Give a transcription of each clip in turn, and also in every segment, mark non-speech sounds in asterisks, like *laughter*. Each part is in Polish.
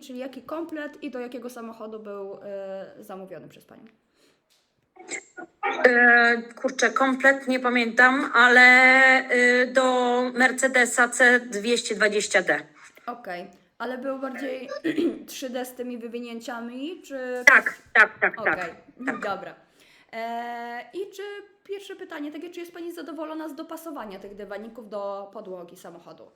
czyli jaki komplet i do jakiego samochodu był e, zamówiony przez Panią? E, kurczę, kompletnie pamiętam, ale e, do Mercedesa C220D. Okej, ale był bardziej *clears throat* 3D z tymi wywinięciami, czy... Tak, tak, tak, Okej, tak. *laughs* dobra. E, I czy pierwsze pytanie, takie, czy jest Pani zadowolona z dopasowania tych dywaników do podłogi samochodu?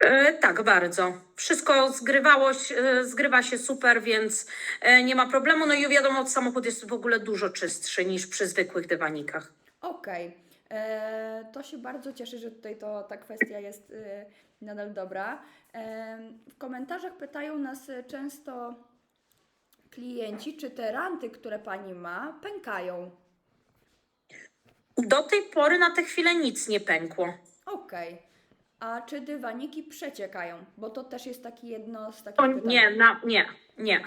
E, tak, bardzo. Wszystko zgrywało, się- e, zgrywa się super, więc e, nie ma problemu. No i wiadomo, samochód jest w ogóle dużo czystszy niż przy zwykłych dywanikach. Okej, e, to się bardzo cieszę, że tutaj to, ta kwestia jest nadal dobra. W komentarzach pytają nas często klienci, czy te ranty, które Pani ma, pękają. Do tej pory na tę chwilę nic nie pękło. Okej, a czy dywaniki przeciekają? Bo to też jest taki jedno z takich To pytań. nie, na, nie, nie.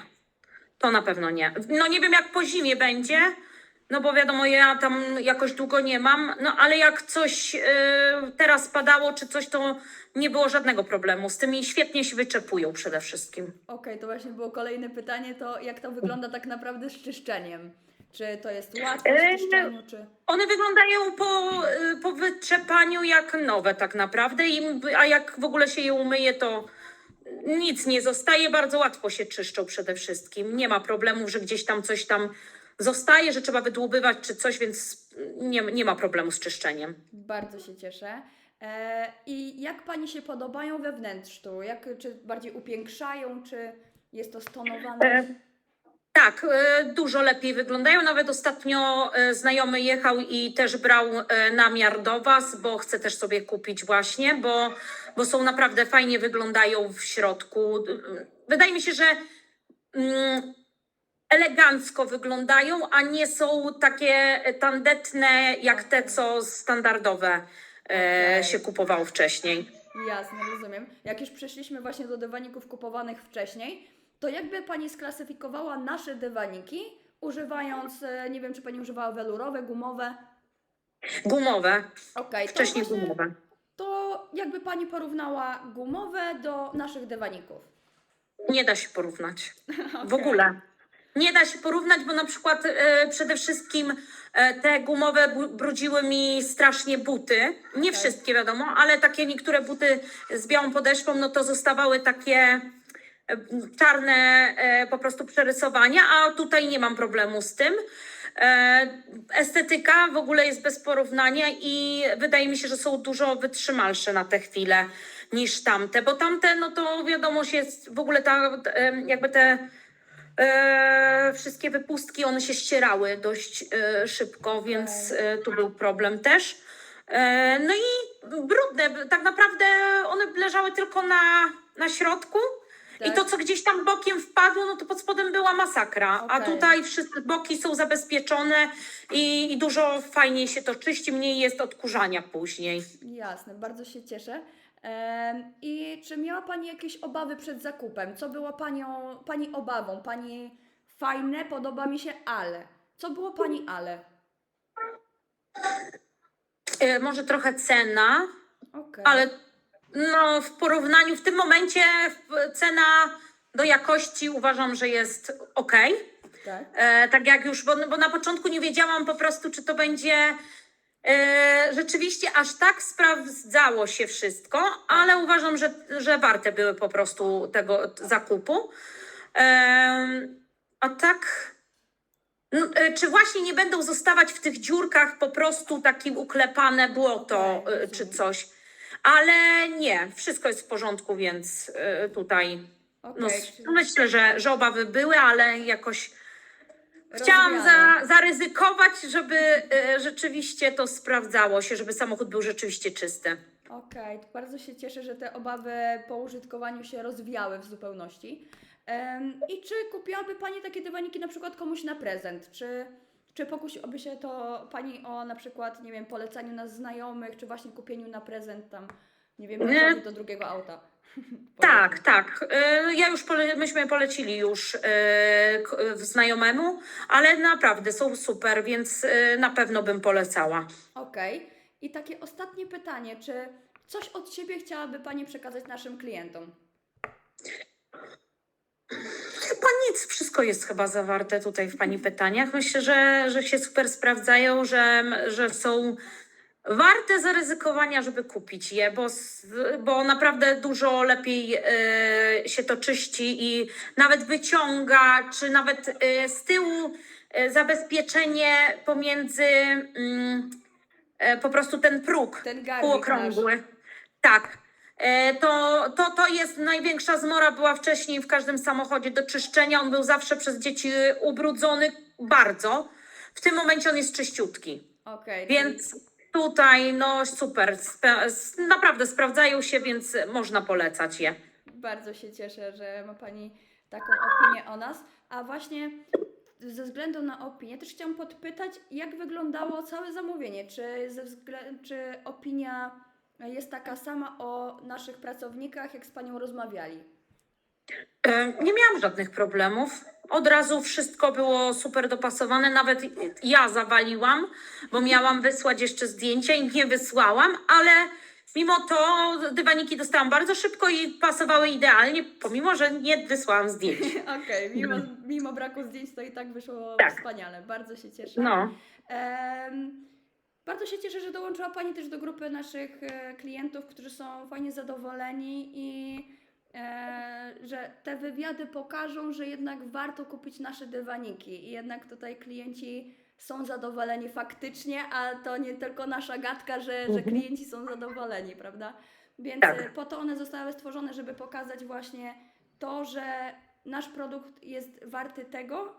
To na pewno nie. No nie wiem, jak po zimie będzie, no bo wiadomo, ja tam jakoś długo nie mam, no ale jak coś y, teraz padało czy coś, to nie było żadnego problemu. Z tymi świetnie się wyczepują przede wszystkim. Okej, to właśnie było kolejne pytanie, to jak to wygląda tak naprawdę z czyszczeniem? Czy to jest łatwe w czyszczeniu, czy... One wyglądają po, y, po wytrzepaniu jak nowe tak naprawdę, I, a jak w ogóle się je umyje, to nic nie zostaje, bardzo łatwo się czyszczą przede wszystkim. Nie ma problemu, że gdzieś tam coś tam zostaje, że trzeba wydłubywać czy coś, więc nie, nie ma problemu z czyszczeniem. Bardzo się cieszę. E, I jak Pani się podobają we wnętrzu? Jak, czy bardziej upiększają, czy jest to stonowane? E, Tak, e, dużo lepiej wyglądają. Nawet ostatnio e, znajomy jechał i też brał e, namiar do Was, bo chce też sobie kupić właśnie, bo, bo są naprawdę fajnie wyglądają w środku. Wydaje mi się, że mm, elegancko wyglądają, a nie są takie tandetne jak te, co standardowe Okej. się kupowało wcześniej. Jasne, rozumiem. Jak już przeszliśmy właśnie do dywaników kupowanych wcześniej, to jakby Pani sklasyfikowała nasze dywaniki, używając, e, nie wiem, czy Pani używała welurowe, gumowe? Gumowe, Okej, to wcześniej właśnie- gumowe. To jakby Pani porównała gumowe do naszych dywaników? Nie da się porównać. *laughs* W Okej. ogóle. Nie da się porównać, bo na przykład e, przede wszystkim e, te gumowe bu- brudziły mi strasznie buty. Nie Okej. wszystkie wiadomo, ale takie niektóre buty z białą podeszwą, no to zostawały takie czarne e, po prostu przerysowania, a tutaj nie mam problemu z tym. E, Estetyka w ogóle jest bez porównania i wydaje mi się, że są dużo wytrzymalsze na tę chwilę niż tamte, bo tamte, no to wiadomo, się jest w ogóle ta, e, jakby te e, wszystkie wypustki, one się ścierały dość e, szybko, więc e, tu był problem też. E, no i brudne, tak naprawdę one leżały tylko na, na środku. I Tak. to, co gdzieś tam bokiem wpadło, no to pod spodem była masakra. A Okej. tutaj wszystkie boki są zabezpieczone i, i dużo fajniej się to czyści, mniej jest odkurzania później. Jasne, bardzo się cieszę. I czy miała Pani jakieś obawy przed zakupem? Co było panią, Pani obawą? Pani fajne, podoba mi się, ale. Co było Pani ale? E, może trochę cena, Okej. ale no, w porównaniu w tym momencie cena do jakości uważam, że jest ok. Tak. E, tak jak już, bo, bo na początku nie wiedziałam po prostu, czy to będzie e, rzeczywiście aż tak sprawdzało się wszystko, ale uważam, że, że warte były po prostu tego zakupu. Em, a tak. No, e, czy właśnie nie będą zostawać w tych dziurkach po prostu takim uklepane błoto e, czy rozumiem. coś? Ale nie, wszystko jest w porządku, więc e, tutaj Okej. no, czyli myślę, że, że obawy były, ale jakoś chciałam rozwiane. za, zaryzykować, żeby e, rzeczywiście to sprawdzało się, żeby samochód był rzeczywiście czysty. Okej, to bardzo się cieszę, że te obawy po użytkowaniu się rozwiały w zupełności. Em, I czy kupiłaby Pani takie dywaniki na przykład komuś na prezent? Czy, czy pokusiłaby się to Pani o na przykład, nie wiem, polecaniu nas znajomych, czy właśnie kupieniu na prezent tam, nie wiem, Nie. do drugiego auta? *laughs* Tak, tak. E, Ja już pole, myśmy polecili już e, znajomemu, ale naprawdę są super, więc e, na pewno bym polecała. Okej. I takie ostatnie pytanie, czy coś od siebie chciałaby Pani przekazać naszym klientom? Wszystko jest chyba zawarte tutaj w Pani pytaniach. Myślę, że, że się super sprawdzają, że, że są warte zaryzykowania, żeby kupić je, bo, bo naprawdę dużo lepiej e, się to czyści i nawet wyciąga, czy nawet e, z tyłu e, zabezpieczenie pomiędzy mm, e, po prostu ten próg Ten półokrągły. Tak. E, To, to, to jest największa zmora, była wcześniej w każdym samochodzie do czyszczenia. On był zawsze przez dzieci ubrudzony bardzo. W tym momencie on jest czyściutki. Okej. Więc tutaj, no super, spe, s- naprawdę sprawdzają się, więc można polecać je. Bardzo się cieszę, że ma Pani taką opinię o nas. A właśnie ze względu na opinię też chciałam podpytać, jak wyglądało całe zamówienie? Czy, ze wzglę- czy opinia jest taka sama o naszych pracownikach, jak z Panią rozmawiali? E, Nie miałam żadnych problemów. Od razu wszystko było super dopasowane. Nawet ja zawaliłam, bo miałam wysłać jeszcze zdjęcia i nie wysłałam, ale mimo to dywaniki dostałam bardzo szybko i pasowały idealnie, pomimo że nie wysłałam zdjęć. *laughs* Okej, mimo, mimo braku zdjęć to i tak wyszło Tak. wspaniale. Bardzo się cieszę. No, Em, bardzo się cieszę, że dołączyła Pani też do grupy naszych e, klientów, którzy są fajnie zadowoleni i e, że te wywiady pokażą, że jednak warto kupić nasze dywaniki i jednak tutaj klienci są zadowoleni faktycznie, a to nie tylko nasza gadka, że, że Mhm. klienci są zadowoleni, prawda? Więc Tak. e, po to one zostały stworzone, żeby pokazać właśnie to, że nasz produkt jest warty tego,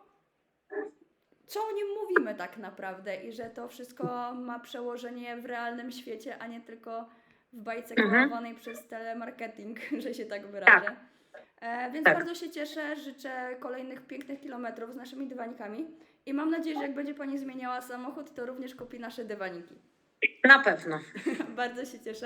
co o nim mówimy tak naprawdę i że to wszystko ma przełożenie w realnym świecie, a nie tylko w bajce Mhm. kreowanej przez telemarketing, *laughs* że się tak wyrażę. E, więc Tak. bardzo się cieszę, życzę kolejnych pięknych kilometrów z naszymi dywanikami i mam nadzieję, że jak będzie Pani zmieniała samochód, to również kupi nasze dywaniki. na pewno. *laughs* bardzo się cieszę.